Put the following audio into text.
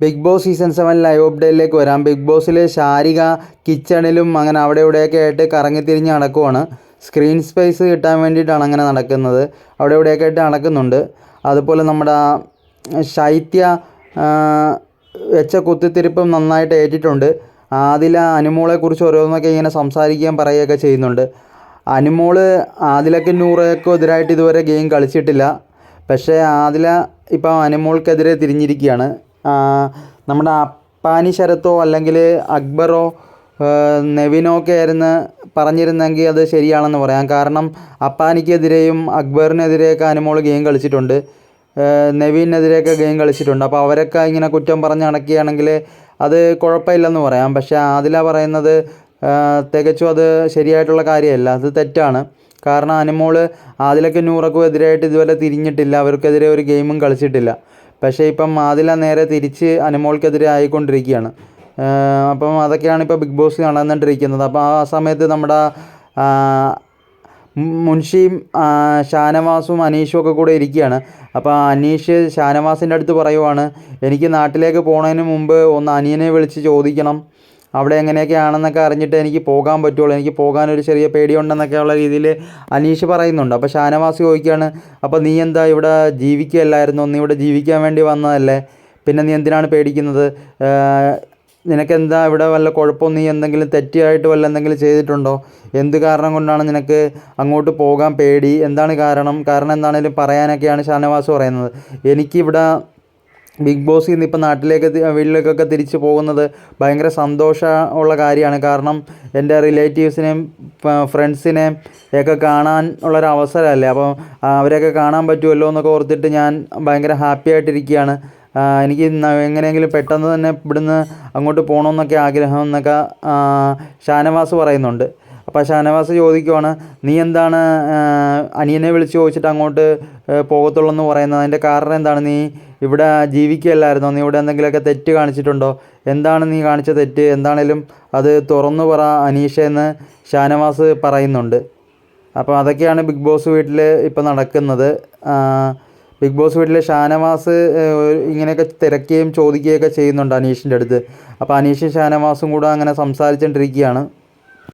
Big Boss season seven live അപ്ഡേറ്റിലേക്ക് വരാം. Big ബോസിൽ ശാരിക കിച്ചണിലും അങ്ങനെ അവിടെ ഇവിടെയൊക്കെ ആയിട്ട് കറങ്ങിത്തിരിഞ്ഞ് നടക്കുവാണ്. സ്ക്രീൻ സ്പേസ് കിട്ടാൻ വേണ്ടിയിട്ടാണ് അങ്ങനെ നടക്കുന്നത്. അവിടെ ഇവിടെയൊക്കെ ആയിട്ട് നടക്കുന്നുണ്ട്. അതുപോലെ നമ്മുടെ ശൈത്യ വെച്ച കുത്തിത്തിരിപ്പും നന്നായിട്ട് ഏറ്റിട്ടുണ്ട്. ആദില അനുമോളെക്കുറിച്ച് ഓരോന്നൊക്കെ ഇങ്ങനെ സംസാരിക്കുകയും പറയുകയൊക്കെ ചെയ്യുന്നുണ്ട്. അനുമോൾ ആദിലക്ക് നൂറയൊക്കെ എതിരായിട്ട് ഇതുവരെ ഗെയിം കളിച്ചിട്ടില്ല. പക്ഷേ ആദില ഇപ്പോൾ അനുമോൾക്കെതിരെ തിരിഞ്ഞിരിക്കുകയാണ്. നമ്മുടെ അപ്പാനി ശരത്തോ അല്ലെങ്കിൽ അക്ബറോ ആ, നെവിനോ ഒക്കെ ആയിരുന്നു പറഞ്ഞിരുന്നെങ്കിൽ അത് ശരിയാണെന്ന് പറയാം. കാരണം അപ്പാനിക്കെതിരെയും അക്ബറിനെതിരെയൊക്കെ അനുമോൾ ഗെയിം കളിച്ചിട്ടുണ്ട്. നെവിനെതിരെയൊക്കെ ഗെയിം കളിച്ചിട്ടുണ്ട്. അപ്പോൾ അവരൊക്കെ ഇങ്ങനെ കുറ്റം പറഞ്ഞ് നടക്കുകയാണെങ്കിൽ അത് കുഴപ്പമില്ലെന്ന് പറയാം. പക്ഷേ ആദില പറയുന്നത് തികച്ചും അത് ശരിയായിട്ടുള്ള കാര്യമല്ല. അത് തെറ്റാണ്. കാരണം അനുമോൾ ആദിലക്ക് നൂറക്കും എതിരായിട്ട് ഇതുവരെ തിരിഞ്ഞിട്ടില്ല. അവർക്കെതിരെ ഒരു ഗെയിമും കളിച്ചിട്ടില്ല. പക്ഷേ ഇപ്പം ആദില നേരെ തിരിച്ച് അനുമോൾക്കെതിരെ ആയിക്കൊണ്ടിരിക്കുകയാണ്. അപ്പം അതൊക്കെയാണ് ഇപ്പോൾ ബിഗ് ബോസ് നടന്നുകൊണ്ടിരിക്കുന്നത് അപ്പോൾ ആ സമയത്ത് നമ്മുടെ മുൻഷിയും ഷാനവാസും അനീഷും ഒക്കെ കൂടെ ഇരിക്കുകയാണ്. അപ്പോൾ അനീഷ് ഷാനവാസിന്റെ അടുത്ത് പറയുവാണ് എനിക്ക് നാട്ടിലേക്ക് പോണതിന് മുമ്പ് ഒന്ന് അനിയനെ വിളിച്ച് ചോദിക്കണം. അവിടെ എങ്ങനെയൊക്കെയാണെന്നൊക്കെ അറിഞ്ഞിട്ട് എനിക്ക് പോകാൻ പറ്റുള്ളൂ. എനിക്ക് പോകാൻ ഒരു ചെറിയ പേടിയുണ്ടെന്നൊക്കെ ഉള്ള രീതിയിൽ അനീഷ് പറയുന്നുണ്ട്. അപ്പോൾ ഷാനവാസ് ചോദിക്കുകയാണ് അപ്പോൾ നീ എന്താ ഇവിടെ ജീവിക്കുകയല്ലായിരുന്നു? നീ ഇവിടെ ജീവിക്കാൻ വേണ്ടി വന്നതല്ലേ? പിന്നെ നീ എന്തിനാണ് പേടിക്കുന്നത്? നിനക്കെന്താ ഇവിടെ വല്ല കുഴപ്പം നീ എന്തെങ്കിലും തെറ്റിയായിട്ട് വല്ല എന്തെങ്കിലും ചെയ്തിട്ടുണ്ടോ? എന്ത് കാരണം കൊണ്ടാണ് നിനക്ക് അങ്ങോട്ട് പോകാൻ പേടി? എന്താണ് കാരണം? കാരണം എന്താണേലും പറയാനൊക്കെയാണ് ഷാനവാസ് പറയുന്നത്. എനിക്കിവിടെ ബിഗ് ബോസിൽ നിന്ന് ഇപ്പോൾ നാട്ടിലേക്ക് വീട്ടിലേക്കൊക്കെ തിരിച്ചു പോകുന്നത് ഭയങ്കര സന്തോഷമുള്ള കാര്യമാണ്. കാരണം എന്റെ റിലേറ്റീവ്സിനെയും ഫ്രണ്ട്സിനെയും ഒക്കെ കാണാൻ ഉള്ളൊരു അവസരമല്ലേ? അപ്പോൾ അവരെയൊക്കെ കാണാൻ പറ്റുമല്ലോ എന്നൊക്കെ ഓർത്തിട്ട് ഞാൻ ഭയങ്കര ഹാപ്പി ആയിട്ടിരിക്കുകയാണ്. എനിക്ക് എങ്ങനെയെങ്കിലും പെട്ടെന്ന് തന്നെ ഇവിടുന്ന് അങ്ങോട്ട് പോകണമെന്നൊക്കെ ആഗ്രഹം എന്നൊക്കെ ഷാനവാസ് പറയുന്നുണ്ട്. അപ്പോൾ ഷാനവാസ് ചോദിക്കുവാണ് നീ എന്താണ് അനിയനെ വിളിച്ച് ചോദിച്ചിട്ട് അങ്ങോട്ട് പോകത്തുള്ളൂ എന്ന് പറയുന്നത്? അതിന്റെ കാരണം എന്താണ്? നീ ഇവിടെ ജീവിക്കുകയല്ലായിരുന്നോ? നീ ഇവിടെ എന്തെങ്കിലുമൊക്കെ തെറ്റ് കാണിച്ചിട്ടുണ്ടോ? എന്താണ് നീ കാണിച്ച തെറ്റ്? എന്താണേലും അത് തുറന്നു പറ അനീഷ എന്ന് ഷാനവാസ് പറയുന്നുണ്ട്. അപ്പോൾ അതൊക്കെയാണ് ബിഗ് ബോസ് വീട്ടിൽ ഇപ്പോൾ നടക്കുന്നത്. ബിഗ് ബോസ് വീട്ടിലെ ഷാനവാസ് ഇങ്ങനെയൊക്കെ തിരക്കുകയും ചോദിക്കുകയൊക്കെ ചെയ്യുന്നുണ്ട് അനീഷിന്റെ അടുത്ത്. അപ്പോൾ അനീഷും ഷാനവാസും കൂടെ അങ്ങനെ സംസാരിച്ചുകൊണ്ടിരിക്കുകയാണ്